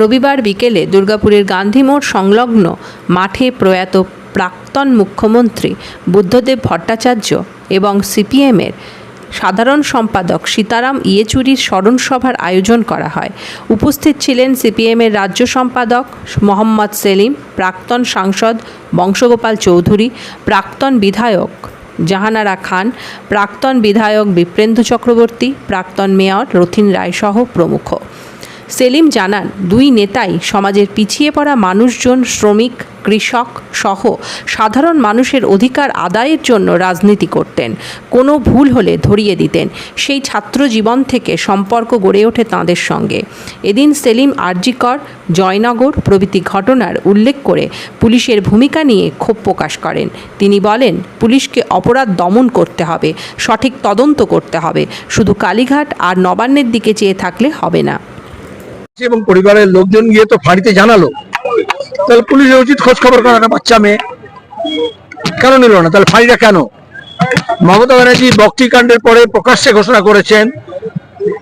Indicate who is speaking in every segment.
Speaker 1: রবিবার বিকেলে দুর্গাপুরের গান্ধী মোড় সংলগ্ন মাঠে প্রয়াত প্রাক্তন মুখ্যমন্ত্রী বুদ্ধদেব ভট্টাচার্য এবং সিপিএমের সাধারণ সম্পাদক সীতারাম ইয়েচুরির স্মরণ সভার আয়োজন করা হয়। উপস্থিত ছিলেন সিপিএমের রাজ্য সম্পাদক মোহাম্মদ সেলিম, প্রাক্তন সাংসদ বংশগোপাল চৌধুরী, প্রাক্তন বিধায়ক জাহানারা খান, প্রাক্তন বিধায়ক বিপ্রেন্দ্র চক্রবর্তী, প্রাক্তন মেয়র রথিন রায়সহ প্রমুখ। সেলিম জানান, দুই নেতাই সমাজের পিছিয়ে পড়া মানুষজন, শ্রমিক, কৃষক সহ সাধারণ মানুষের অধিকার আদায়ের জন্য রাজনীতি করতেন। কোনো ভুল হলে ধরিয়ে দিতেন। সেই ছাত্র জীবন থেকে সম্পর্ক গড়ে ওঠে তাঁদের সঙ্গে। এদিন সেলিম আরজিকর, জয়নগর প্রভৃতি ঘটনার উল্লেখ করে পুলিশের ভূমিকা নিয়ে ক্ষোভ প্রকাশ করেন। তিনি বলেন, পুলিশকে অপরাধ দমন করতে হবে, সঠিক তদন্ত করতে হবে। শুধু কালীঘাট আর নবান্নের দিকে চেয়ে থাকলে হবে না।
Speaker 2: এবং পরিবারের লোকজন গিয়ে তো ফাঁড়িতে জানালো। তাহলে পুলিশের উচিত খোঁজ খবর করা একটা বাচ্চা মেয়ে। কেন নিল না? তাহলে ফাঁড়িটা কেন? মমতা ব্যানার্জি বক্তিকাণ্ডের পরে প্রকাশ্যে ঘোষণা করেছেন,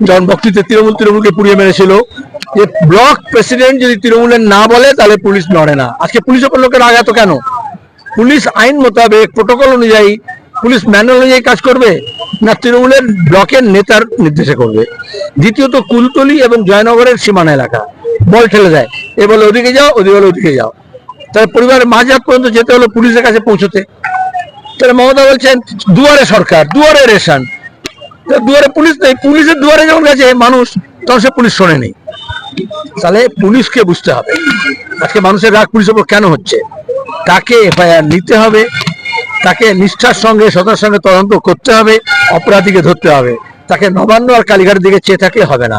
Speaker 2: যখন বক্তিতে তৃণমূল তৃণমূলকে পুড়িয়ে মেরেছিল, যে ব্লক প্রেসিডেন্ট যদি তৃণমূলের না বলে, তাহলে পুলিশ নড়ে না। আজকে পুলিশ উপর লোকের আঘাত কেন? পুলিশ আইন মোতাবেক প্রোটোকল অনুযায়ী, পুলিশ ম্যানুয়াল অনুযায়ী কাজ করবে? না, তৃণমূলের ব্লকের নেতার নির্দেশে করবে। দ্বিতীয়ত কুলতলি এবং জয়নগরের সীমানা এলাকা। বল ঠেলে দেয়। এ বলে ওদিকে যাও ওদিকে বলে ওদিকে যাও। তাহলে পরিবারের মাঝহাত পর্যন্ত যেতে হলো পুলিশের কাছে পৌঁছতে। তাহলে মমতা বলছেন, দুয়ারে সরকার, দুয়ারে রেশন। দুয়ারে পুলিশ নেই, পুলিশের দুয়ারে যখন গেছে, মানুষ, তখন সে পুলিশ শোনেনি। তাহলে পুলিশকে বুঝতে হবে। আজকে মানুষের রাগ পুলিশের উপর কেন হচ্ছে? তাকে এফআইআর নিতে হবে? তাকে নিষ্ঠার সঙ্গে সতার সঙ্গে তদন্ত করতে হবে, অপরাধীকে ধরতে হবে। তাকে নবান্ন আর কালীঘাটের দিকে চেয়ে থাকলে হবে না।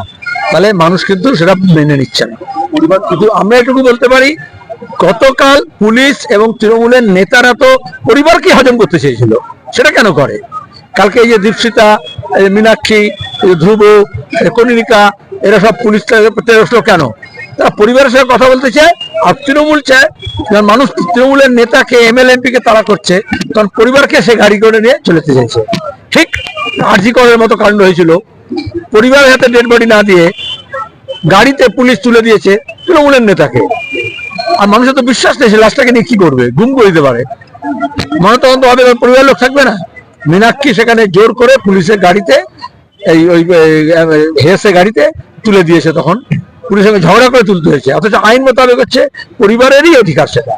Speaker 2: তাহলে মানুষ কিন্তু সেটা মেনে নিচ্ছে না। কিন্তু আমরা এটুকু বলতে পারি, গতকাল পুলিশ এবং তৃণমূলের নেতারা তো পরিবারকে হজম করতে চেয়েছিল। সেটা কেন করে? কালকে এই যে দীপসিতা মীনাক্ষী ধ্রুব কনিকা এরা সব পুলিশ কেন? তারা পরিবারের সঙ্গে কথা বলতে চায়, আর তৃণমূল চায় যখন মানুষ তৃণমূলের নেতাকে এমএলএ এমপিকে তারা করছে তখন পরিবারকে সে গাড়ি করে নিয়ে চলে যেতে চাইছে। ঠিক আরজি করের মতো কাণ্ড হয়েছিল। পরিবারের হাতে ডেড বডি না দিয়ে গাড়িতে পুলিশ তুলে দিয়েছে তৃণমূলের নেতাকে। আর মানুষের তো বিশ্বাস নেই, সে লাশটাকে নিয়ে কি করবে? গুম করে দিতে পারে। মনে তখন তো হবে পরিবারের লোক থাকবে না? মীনাক্ষী সেখানে জোর করে পুলিশের গাড়িতে, এই, ওই হেসে গাড়িতে তুলে দিয়েছে তখন। পুলিশের সঙ্গে ঝগড়া করে তুলতে হয়েছে। অথচ আইন মোতাবেক হচ্ছে পরিবারেরই অধিকার সেটা।